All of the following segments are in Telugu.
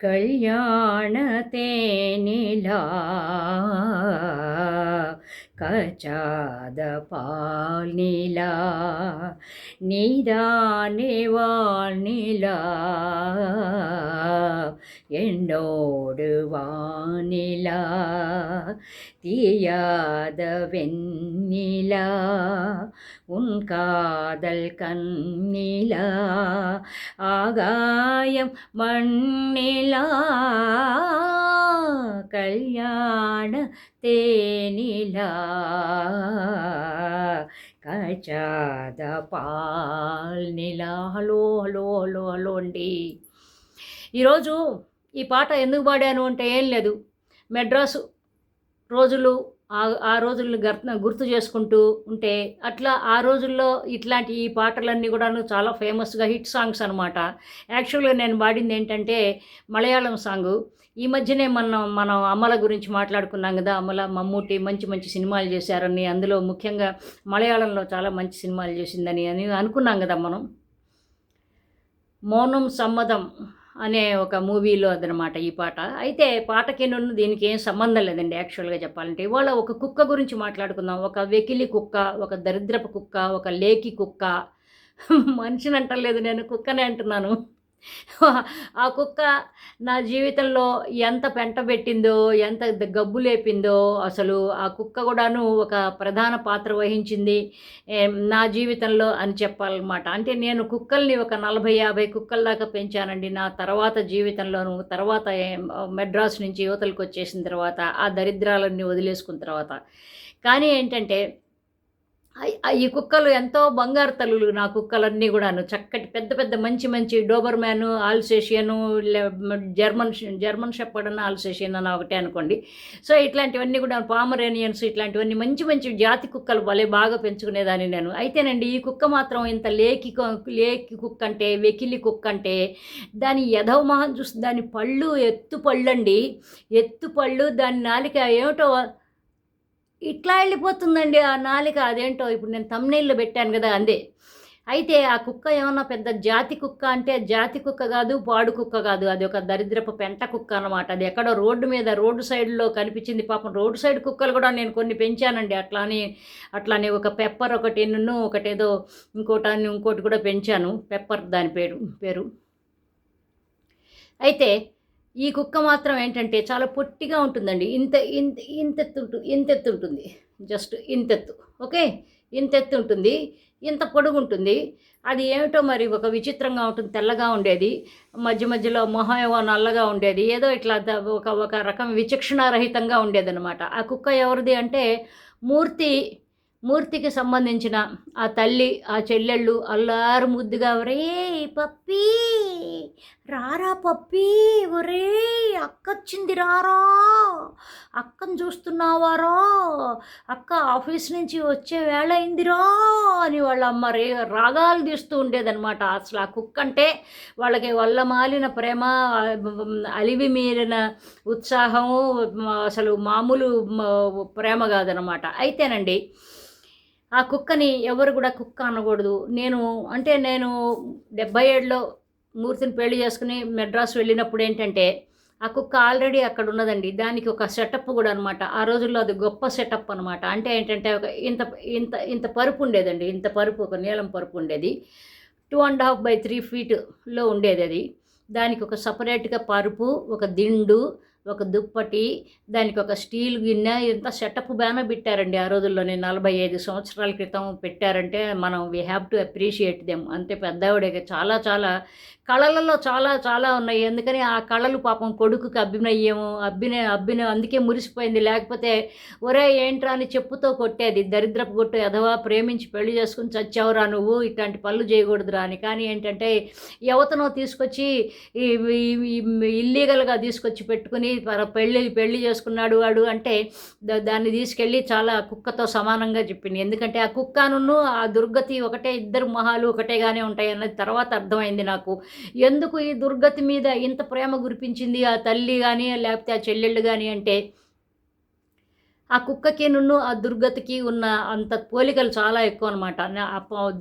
കല്യാണത്തേനില கச்சாத பால் நிலா நீதானே வாழ் நிலா என்னோடு வானிலா தீயாத வெண்ணிலா உன் காதல் கண்ணிலா ஆகாயம் மண்ணிலா கல்யாண தேனிலா. కచాద పాల్ నిలా. హలో హలో హలో హలో అండి. ఈరోజు ఈ పాట ఎందుకు పాడాను అంటే ఏం లేదు. మెడ్రాసు రోజులు ఆ ఆ రోజులను గర్త గుర్తు చేసుకుంటూ ఉంటే అట్లా ఆ రోజుల్లో ఇట్లాంటి ఈ పాటలన్నీ కూడాను చాలా ఫేమస్గా హిట్ సాంగ్స్ అనమాట యాక్చువల్గా నేను పాడింది ఏంటంటే మలయాళం సాంగు. ఈ మధ్యనే మనం మనం అమల గురించి మాట్లాడుకున్నాం కదా అమల మమ్మూటి మంచి మంచి సినిమాలు చేశారని అందులో ముఖ్యంగా మలయాళంలో చాలా మంచి సినిమాలు చేసిందని అని అనుకున్నాం కదా మనం. మౌనం సమ్మదం అనే ఒక మూవీలో అదనమాట ఈ పాట. అయితే పాటకి నన్ను దీనికి ఏం సంబంధం లేదండి యాక్చువల్గా చెప్పాలంటే. ఇవాళ ఒక కుక్క గురించి మాట్లాడుకుందాం. ఒక వెకిలి కుక్క ఒక దరిద్రపు కుక్క ఒక లేకి కుక్క. మనిషిని అంటలేదు నేను కుక్కనే అంటున్నాను. ఆ కుక్క నా జీవితంలో ఎంత పెంట పెట్టిందో ఎంత గబ్బు లేపిందో అసలు ఆ కుక్క కూడాను ఒక ప్రధాన పాత్ర వహించింది నా జీవితంలో అని చెప్పాలన్నమాట. అంటే నేను కుక్కల్ని ఒక నలభై యాభై కుక్కల దాకా పెంచానండి. నా తర్వాత జీవితంలోను తర్వాత మెడ్రాస్ నుంచి యువతలకు వచ్చేసిన తర్వాత ఆ దరిద్రాలన్నీ వదిలేసుకున్న తర్వాత. కానీ ఏంటంటే ఈ కుక్కలు ఎంతో బంగారు తల్లులు నా కుక్కలన్నీ కూడాను. చక్కటి పెద్ద పెద్ద మంచి మంచి doberman alsatian german german shepherd అన్న ఆల్సేషియన్ అని ఒకటే అనుకోండి. సో ఇట్లాంటివన్నీ కూడా పామరేనియన్స్ ఇట్లాంటివన్నీ మంచి మంచి జాతి కుక్కలు భలే బాగా పెంచుకునేదాన్ని నేను. అయితేనండి ఈ కుక్క మాత్రం ఇంత లేకి లేకి కుక్క అంటే వెకిలి కుక్క అంటే దాని యధవ మహం చూసి దాని పళ్ళు ఎత్తు అండి ఎత్తు పళ్ళు దాని నాలిక ఏమిటో ఇట్లా వెళ్ళిపోతుందండి ఆ నాలిక. అదేంటో ఇప్పుడు నేను తమ్నైల్లో పెట్టాను కదా అందే. అయితే ఆ కుక్క ఏమన్నా పెద్ద జాతి కుక్క అంటే జాతి కుక్క కాదు పాడు కుక్క కాదు. అది ఒక దరిద్రపు పెంట కుక్క అనమాట అది ఎక్కడో రోడ్డు మీద రోడ్డు సైడ్లో కనిపించింది. పాపం రోడ్డు సైడ్ కుక్కలు కూడా నేను కొన్ని పెంచానండి. అట్లానే అట్లానే ఒక పెప్పర్ ఒకటి ఒకటి ఒకటేదో ఇంకోటి ఇంకోటి కూడా పెంచాను. పెప్పర్ దాని పేరు పేరు. అయితే ఈ కుక్క మాత్రం ఏంటంటే చాలా పొట్టిగా ఉంటుందండి. ఇంత ఇంత ఇంతెత్తు ఇంతెత్తు ఉంటుంది. జస్ట్ ఇంతెత్తు. ఓకే? ఇంతెత్తు ఉంటుంది. ఇంత పొడుగు ఉంటుంది. అది ఏమిటో మరి ఒక విచిత్రంగా ఉంటుంది తెల్లగా ఉండేది. మధ్య మధ్యలో మొహం ఏవో నల్లగా ఉండేది. ఏదో ఇట్లా ఒక ఒక రకం విచక్షణారహితంగా ఉండేదన్నమాట. ఆ కుక్క ఎవరిది అంటే మూర్తి మూర్తికి సంబంధించిన ఆ తల్లి ఆ చెల్లెళ్ళు అల్లారు ముద్దుగా ఒరే పప్పీ రారా పప్పీ ఒరే అక్క వచ్చింది రారా అక్కను చూస్తున్నావారా అక్క ఆఫీస్ నుంచి వచ్చే వేళ అయిందిరా అని వాళ్ళ అమ్మ రే రాగాలు తీస్తూ ఉండేదనమాట అసలు ఆ కుక్క అంటే వాళ్ళకి వల్ల మాలిన ప్రేమ అలివి మీరిన ఉత్సాహము అసలు మామూలు ప్రేమ కాదనమాట అయితేనండి ఆ కుక్కని ఎవరు కూడా కుక్క అనకూడదు. నేను అంటే నేను డెబ్బై ఏడులో మూర్తిని పెళ్ళి చేసుకుని మెడ్రాస్ వెళ్ళినప్పుడు ఏంటంటే ఆ కుక్క ఆల్రెడీ అక్కడ ఉన్నదండి. దానికి ఒక సెటప్ కూడా అనమాట ఆ రోజుల్లో అది గొప్ప సెటప్ అనమాట అంటే ఏంటంటే ఒక ఇంత ఇంత ఇంత పరుపు ఉండేదండి. ఇంత పరుపు ఒక నీలం పరుపు ఉండేది. Two and half by three ఫీట్లో ఉండేది అది. దానికి ఒక సపరేట్గా పరుపు ఒక దిండు ఒక దుప్పటి దానికి ఒక స్టీల్ గిన్నె ఇంత సెటప్ బాగానే పెట్టారండి ఆ రోజుల్లోనే. నలభై ఐదు సంవత్సరాల క్రితం పెట్టారంటే మనం we have to appreciate them అంతే పెద్దవాడే చాలా చాలా కళలలో చాలా చాలా ఉన్నాయి. ఎందుకని ఆ కళలు పాపం కొడుకుకి అభినయ్యము అభిన అభిన అందుకే మురిసిపోయింది. లేకపోతే ఒరే ఏంట్రా అని చెప్పుతో కొట్టేది. దరిద్రపు కొట్టు ఎదవా ప్రేమించి పెళ్ళి చేసుకుని చచ్చావురా నువ్వు ఇట్లాంటి పనులు చేయకూడదురా అని. కానీ ఏంటంటే యువతను తీసుకొచ్చి ఇల్లీగల్గా తీసుకొచ్చి పెట్టుకుని పెళ్ళి పెళ్ళి చేసుకున్నాడు వాడు అంటే దాన్ని తీసుకెళ్ళి చాలా కుక్కతో సమానంగా చెప్పింది. ఎందుకంటే ఆ కుక్కను ఆ దుర్గతి ఒకటే ఇద్దరు మొహాలు ఒకటేగానే ఉంటాయి అన్నది తర్వాత అర్థమైంది నాకు. ఎందుకు ఈ దుర్గతి మీద ఇంత ప్రేమ గురిపించింది ఆ తల్లి కానీ లేకపోతే ఆ చెల్లెళ్ళు కానీ అంటే ఆ కుక్కకి నున్ను ఆ దుర్గతికి ఉన్న అంత పోలికలు చాలా ఎక్కువ అనమాట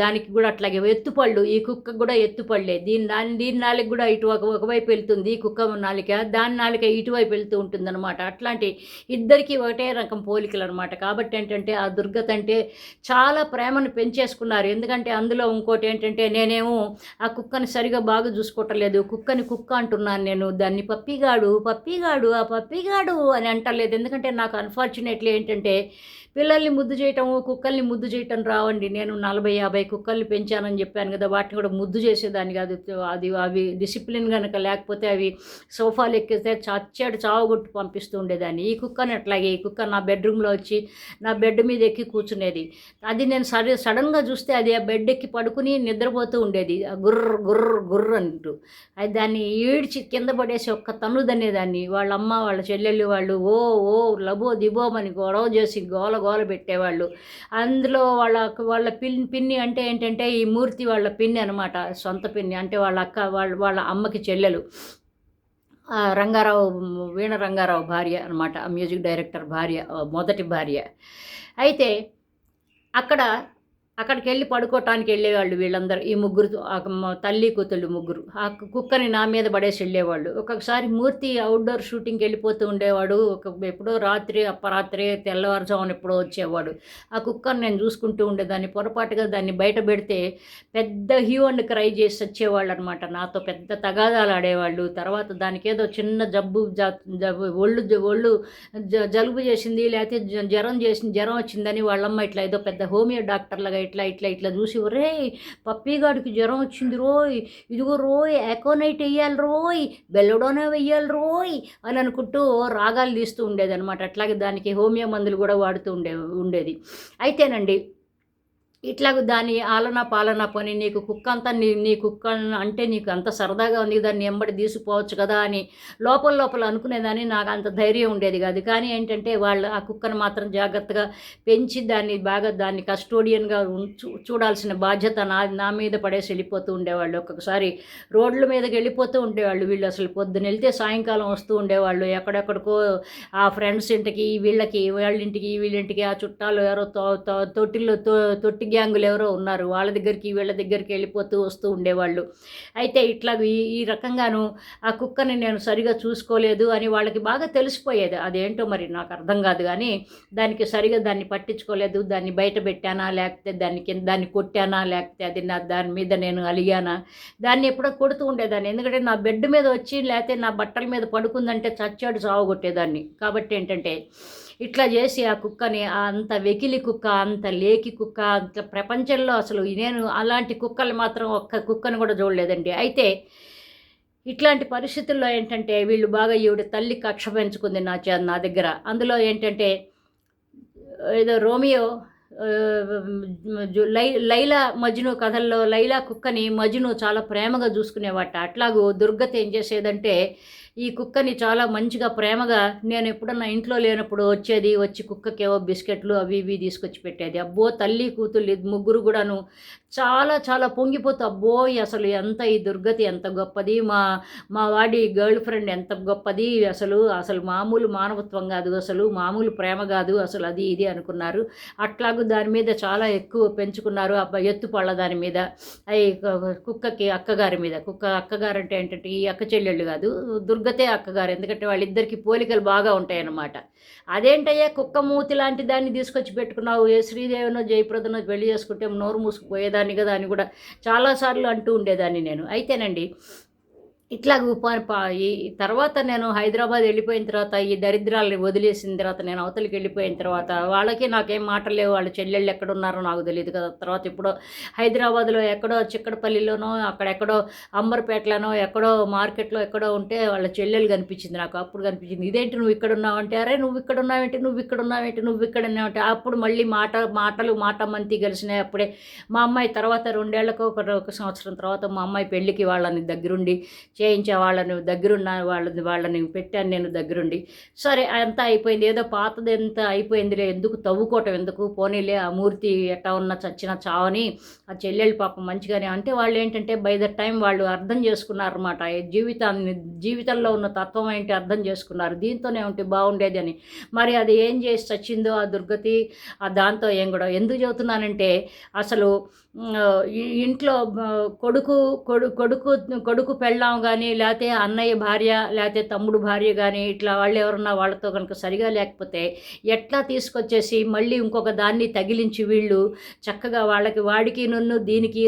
దానికి కూడా అట్లాగే ఎత్తుపళ్ళు ఈ కుక్క కూడా ఎత్తుపళ్ళే. దీని దాని దీని నాలుగు కూడా ఇటు ఒక ఒకవైపు వెళ్తుంది ఈ కుక్క నాలిక దాని నాలిక ఇటువైపు వెళ్తూ ఉంటుంది అనమాట అట్లాంటి ఇద్దరికి ఒకటే రకం పోలికలు అనమాట కాబట్టి ఏంటంటే ఆ దుర్గత అంటే చాలా ప్రేమను పెంచేసుకున్నారు. ఎందుకంటే అందులో ఇంకోటి ఏంటంటే నేనేమో ఆ కుక్కని సరిగా బాగా చూసుకోవటం లేదు కుక్కని కుక్క అంటున్నాను నేను. దాన్ని పప్పిగాడు పప్పిగాడు ఆ పప్పిగాడు అని అంటలేదు. ఎందుకంటే నాకు అన్ఫార్చునేట్ ఎట్లా ఏంటంటే పిల్లల్ని ముద్దు చేయటం కుక్కల్ని ముద్దు చేయటం రావండి. నేను నలభై యాభై కుక్కల్ని పెంచానని చెప్పాను కదా వాటిని కూడా ముద్దు చేసేదాన్ని కాదు. అది అవి డిసిప్లిన్ కనుక లేకపోతే అవి సోఫాలు ఎక్కితే చచ్చాడు చావగొట్టు పంపిస్తూ ఉండేదాన్ని. ఈ కుక్కని అట్లాగే ఈ కుక్క నా బెడ్రూమ్లో వచ్చి నా బెడ్ మీద ఎక్కి కూర్చునేది. అది నేను సరే సడన్గా చూస్తే అది ఆ బెడ్ ఎక్కి పడుకుని నిద్రపోతూ ఉండేది. గుర్ర గుర్ర గుర్ర అంటూ. అది దాన్ని ఈడ్చి కింద పడేసి ఒక్క తన్నుదనేదాన్ని. వాళ్ళ అమ్మ వాళ్ళ చెల్లెళ్ళు వాళ్ళు ఓ ఓ లబో దిబోమని గొడవ చేసి గోల గోల పెట్టేవాళ్ళు. అందులో వాళ్ళ వాళ్ళ పిన్ పిన్ని అంటే ఏంటంటే ఈ మూర్తి వాళ్ళ పిన్ని అనమాట సొంత పిన్ని. అంటే వాళ్ళ అక్క వాళ్ళ వాళ్ళ అమ్మకి చెల్లెలు. రంగారావు వీణ రంగారావు భార్య అనమాట మ్యూజిక్ డైరెక్టర్ భార్య మొదటి భార్య. అయితే అక్కడ అక్కడికి వెళ్ళి పడుకోవటానికి వెళ్ళేవాళ్ళు వీళ్ళందరూ. ఈ ముగ్గురు తల్లి కూతుళ్ళు ముగ్గురు. ఆ కుక్కని నా మీద పడేసి వెళ్ళేవాళ్ళు. ఒక్కొక్కసారి మూర్తి అవుట్డోర్ షూటింగ్కి వెళ్ళిపోతూ ఉండేవాడు. ఒక ఎప్పుడో రాత్రి అప్పరాత్రి తెల్లవారుజామున ఎప్పుడో వచ్చేవాడు. ఆ కుక్కను నేను చూసుకుంటూ ఉండేదాన్ని. పొరపాటుగా దాన్ని బయట పెడితే పెద్ద హ్యూ అండ్ క్రై చేసి వచ్చేవాళ్ళు అనమాట నాతో పెద్ద తగాదాలు ఆడేవాళ్ళు. తర్వాత దానికి ఏదో చిన్న జబ్బు జబ్బు ఒళ్ళు ఒళ్ళు జలుబు చేసింది లేకపోతే జ్వరం చేసింది జ్వరం వచ్చిందని వాళ్ళమ్మ ఇట్లా ఏదో పెద్ద హోమియో డాక్టర్లుగా ఇట్లా ఇట్లా ఇట్లా చూసి రే పప్పిగాడికి జ్వరం వచ్చింది రోయ్ ఇదిగో రోయ్ ఎకోనైట్ వేయాలి రోయ్ బెల్లడోనే వెయ్యాలి రోయ్ అని అనుకుంటూ రాగాలు తీస్తూ ఉండేది అనమాట అట్లాగే దానికి హోమియో మందులు కూడా వాడుతూ ఉండే ఉండేది. అయితేనండి ఇట్లాగ దాని ఆలన పాలన పని నీకు కుక్క అంతా నీ నీ కుక్క అంటే నీకు అంత సరదాగా ఉంది దాన్ని ఎంబడి తీసుకుపోవచ్చు కదా అని లోపల లోపల అనుకునేదాన్ని నాకు అంత ధైర్యం ఉండేది కాదు. కానీ ఏంటంటే వాళ్ళు ఆ కుక్కను మాత్రం జాగ్రత్తగా పెంచి దాన్ని బాగా దాన్ని కస్టోడియన్గా చూడాల్సిన బాధ్యత నా నా మీద పడేసి వెళ్ళిపోతూ ఉండేవాళ్ళు. ఒక్కొక్కసారి రోడ్ల మీదకి వెళ్ళిపోతూ ఉండేవాళ్ళు. వీళ్ళు అసలు పొద్దున వెళ్తే సాయంకాలం వస్తూ ఉండేవాళ్ళు. ఎక్కడెక్కడికో ఆ ఫ్రెండ్స్ ఇంటికి వీళ్ళకి వాళ్ళ ఇంటికి వీళ్ళింటికి ఆ చుట్టాలు ఎవరో తొట్టిల్లో తొట్టి గ్యాంగులు ఎవరో ఉన్నారు. వాళ్ళ దగ్గరికి వీళ్ళ దగ్గరికి వెళ్ళిపోతూ వస్తూ ఉండేవాళ్ళు. అయితే ఇట్లా ఈ ఈ రకంగాను ఆ కుక్కని నేను సరిగా చూసుకోలేదు అని వాళ్ళకి బాగా తెలిసిపోయేది. అదేంటో మరి నాకు అర్థం కాదు కానీ దానికి సరిగా దాన్ని పట్టించుకోలేదు. దాన్ని బయట పెట్టానా లేకపోతే దాన్ని కింద దాన్ని కొట్టానా లేకపోతే అది నా దాని మీద నేను అలిగానా? దాన్ని ఎప్పుడో కొడుతూ ఉండేదాన్ని. ఎందుకంటే నా బెడ్ మీద వచ్చి లేకపోతే నా బట్టల మీద పడుకుందంటే చచ్చాడు సావగొట్టేదాన్ని. కాబట్టి ఏంటంటే ఇట్లా చేసి ఆ కుక్కని అంత వెకిలి కుక్క అంత లేకి కుక్క అంత ప్రపంచంలో అసలు నేను అలాంటి కుక్కలు మాత్రం ఒక్క కుక్కను కూడా చూడలేదండి. అయితే ఇట్లాంటి పరిస్థితుల్లో ఏంటంటే వీళ్ళు బాగా ఈవిడ తల్లి కక్ష పెంచుకుంది నా నా దగ్గర. అందులో ఏంటంటే ఏదో రోమియో లై లైలా మజ్ను కథల్లో లైలా కుక్కని మజ్ను చాలా ప్రేమగా చూసుకునేవాట. అట్లాగూ దుర్గత ఏం చేసేదంటే ఈ కుక్కని చాలా మంచిగా ప్రేమగా నేను ఎప్పుడన్నా ఇంట్లో లేనప్పుడు వచ్చేది వచ్చి కుక్కకేవో బిస్కెట్లు అవి ఇవి తీసుకొచ్చి పెట్టేది. అబ్బో తల్లి కూతుళ్ళు ముగ్గురు కూడాను చాలా చాలా పొంగిపోతూ అబ్బో అసలు ఎంత ఈ దుర్గతి ఎంత గొప్పది మా మా వాడి గర్ల్ ఫ్రెండ్ ఎంత గొప్పది అసలు అసలు మామూలు మానవత్వం కాదు అసలు మామూలు ప్రేమ కాదు అసలు అది ఇది అనుకున్నారు. అట్లాగూ దాని మీద చాలా ఎక్కువ పెంచుకున్నారు ఎత్తు పళ్ళ దాని మీద. అవి కుక్కకి అక్కగారి మీద. కుక్క అక్కగారు అంటే ఏంటంటే ఈ అక్క చెల్లెళ్ళు కాదు దుర్గతే అక్కగారు ఎందుకంటే వాళ్ళిద్దరికి పోలికలు బాగా ఉంటాయన్నమాట. అదేంటయ్యా కుక్క మూతి లాంటి దాన్ని తీసుకొచ్చి పెట్టుకున్నావు? ఏ శ్రీదేవినో జయప్రదనో పెళ్ళి చేసుకుంటే నోరు మూసుకుపోయేదాన్ని కదా అని కూడా చాలాసార్లు అంటూ ఉండేదాన్ని నేను. అయితేనండి ఇట్లా ఈ తర్వాత నేను హైదరాబాద్ వెళ్ళిపోయిన తర్వాత ఈ దరిద్రాలని వదిలేసిన తర్వాత నేను అవతలికి వెళ్ళిపోయిన తర్వాత వాళ్ళకి నాకేం మాటలు లేవు. వాళ్ళ చెల్లెళ్ళు ఎక్కడున్నారో నాకు తెలియదు కదా. తర్వాత ఇప్పుడు హైదరాబాద్లో ఎక్కడో చిక్కడపల్లిలోనో అక్కడెక్కడో అంబర్పేటలోనో ఎక్కడో మార్కెట్లో ఎక్కడో ఉంటే వాళ్ళ చెల్లెలు కనిపించింది నాకు. అప్పుడు కనిపించింది ఇదేంటి నువ్వు ఇక్కడ ఉన్నావంటే అరే నువ్వు ఇక్కడ ఉన్నావేంటి నువ్వు ఇక్కడ ఉన్నావేంటి నువ్వు ఇక్కడ ఉన్నావంటే అప్పుడు మళ్ళీ మాట మాటలు మాట మంతి కలిసినాయి అప్పుడే. మా అమ్మాయి తర్వాత రెండేళ్ళకు ఒక ఒక సంవత్సరం తర్వాత మా అమ్మాయి పెళ్ళికి వాళ్ళని దగ్గరుండి చేయించే వాళ్ళని దగ్గరున్న వాళ్ళని వాళ్ళని పెట్టాను నేను దగ్గరుండి. సరే అంతా అయిపోయింది. ఏదో పాతది ఎంత అయిపోయిందిలే ఎందుకు తవ్వుకోవటం ఎందుకు పోనీలే ఆ మూర్తి ఎట్టా ఉన్న చచ్చిన చావని ఆ చెల్లెళ్ళు పాపం మంచిగానే అంటే వాళ్ళు ఏంటంటే బై ద టైం వాళ్ళు అర్థం చేసుకున్నారన్నమాట. అనమాట జీవితాన్ని జీవితంలో ఉన్న తత్వం ఏంటి అర్థం చేసుకున్నారు. దీంతోనే ఉంటే బాగుండేది అని. మరి అది ఏం చేసి చచ్చిందో ఆ దుర్గతి ఆ దాంతో ఏం కూడా ఎందుకు చెబుతున్నానంటే అసలు ఇంట్లో కొడుకు కొడు కొడుకు కొడుకు పెళ్ళాం కానీ లేకపోతే అన్నయ్య భార్య లేకపోతే తమ్ముడు భార్య కానీ ఇట్లా వాళ్ళు ఎవరన్నా వాళ్ళతో కనుక సరిగా లేకపోతే ఎట్లా తీసుకొచ్చేసి మళ్ళీ ఇంకొక దాన్ని తగిలించి వీళ్ళు చక్కగా వాళ్ళకి వాడికి నన్ను దీనికి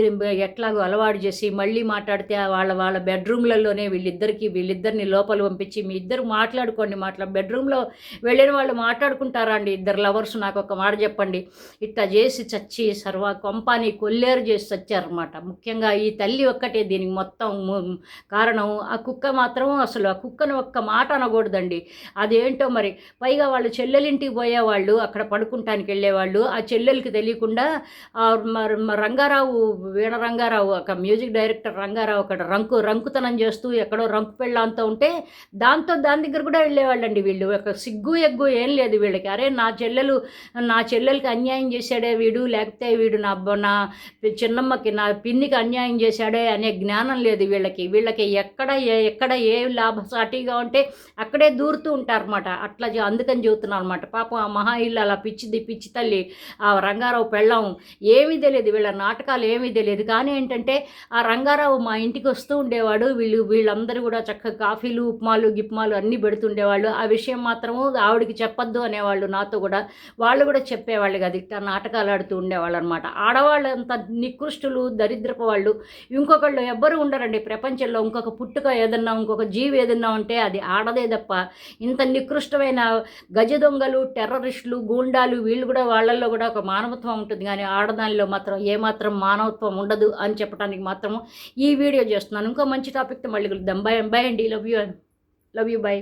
ఎట్లాగో అలవాటు చేసి మళ్ళీ మాట్లాడితే వాళ్ళ వాళ్ళ బెడ్రూమ్లలోనే వీళ్ళిద్దరికి వీళ్ళిద్దరిని లోపల పంపించి మీ ఇద్దరు మాట్లాడుకోండి మాట్లా బెడ్రూమ్లో వెళ్ళిన వాళ్ళు మాట్లాడుకుంటారా అండి? ఇద్దరు లవర్స్ నాకు ఒక మాట చెప్పండి. ఇట్లా చేసి చచ్చి సర్వ కొంపాని కొల్లేరు చేసి చచ్చారనమాట ముఖ్యంగా ఈ తల్లి ఒక్కటే దీనికి మొత్తం కారణం కారణం. ఆ కుక్క మాత్రం అసలు ఆ కుక్కను ఒక్క మాట అనకూడదండి. అదేంటో మరి? పైగా వాళ్ళు చెల్లెలింటికి పోయేవాళ్ళు అక్కడ పడుకుంటానికి వెళ్ళేవాళ్ళు. ఆ చెల్లెలకి తెలియకుండా మ- రంగారావు వీణ రంగారావు ఒక మ్యూజిక్ డైరెక్టర్ రంగారావు అక్కడ రంకు రంకుతనం చేస్తూ ఎక్కడో రంకు పెళ్ళంతా ఉంటే దాంతో దాని దగ్గర కూడా వెళ్ళేవాళ్ళండి వీళ్ళు. ఒక సిగ్గు ఎగ్గు ఏం లేదు వీళ్ళకి. అరే నా చెల్లెలు నా చెల్లెలకి అన్యాయం చేశాడే వీడు లేకపోతే వీడు నా నా చిన్నమ్మకి నా పిన్నికి అన్యాయం చేశాడే అనే జ్ఞానం లేదు వీళ్ళకి. వీళ్ళకి ఎక్కడ ఏ- ఎక్కడ ఏ లాభసాటిగా ఉంటే అక్కడే దూరుతూ ఉంటారన్నమాట. అట్లా చే- అందుకని చెబుతున్నాను అనమాట పాపం ఆ మహా ఇల్లు అలా పిచ్చిది పిచ్చి తల్లి ఆ రంగారావు పెళ్ళం ఏమీ తెలియదు. వీళ్ళ నాటకాలు ఏమీ తెలియదు. కానీ ఏంటంటే ఆ రంగారావు మా ఇంటికి వస్తూ ఉండేవాడు. వీళ్ళు వీళ్ళందరూ కూడా చక్కగా కాఫీలు ఉప్మాలు గిప్మాలు అన్నీ పెడుతుండేవాళ్ళు. ఆ విషయం మాత్రము ఆవిడకి చెప్పొద్దు అనేవాళ్ళు. నాతో కూడా వాళ్ళు కూడా చెప్పేవాళ్ళు కదా. ఇట్లా నాటకాలు ఆడుతూ ఉండేవాళ్ళు అనమాట ఆడవాళ్ళు అంత నికృష్టులు దరిద్రపు వాళ్ళు. ఇంకొకళ్ళు ఎవ్వరు ఉండరండి. ప్రపంచంలో ఇంకొక ఇంకొక పుట్టుక ఏదన్నా ఇంకొక జీవి ఏదన్నా ఉంటే అది ఆడదే తప్ప ఇంత నికృష్టమైన గజ దొంగలు టెర్రరిస్టులు గూండాలు వీళ్ళు కూడా వాళ్ళల్లో కూడా ఒక మానవత్వం ఉంటుంది. కానీ ఆడదానిలో మాత్రం ఏమాత్రం మానవత్వం ఉండదు అని చెప్పడానికి మాత్రము ఈ వీడియో చేస్తున్నాను. ఇంకో మంచి టాపిక్తో మళ్ళీ కలుద్దాం. బై బై అండి. Love you love you bye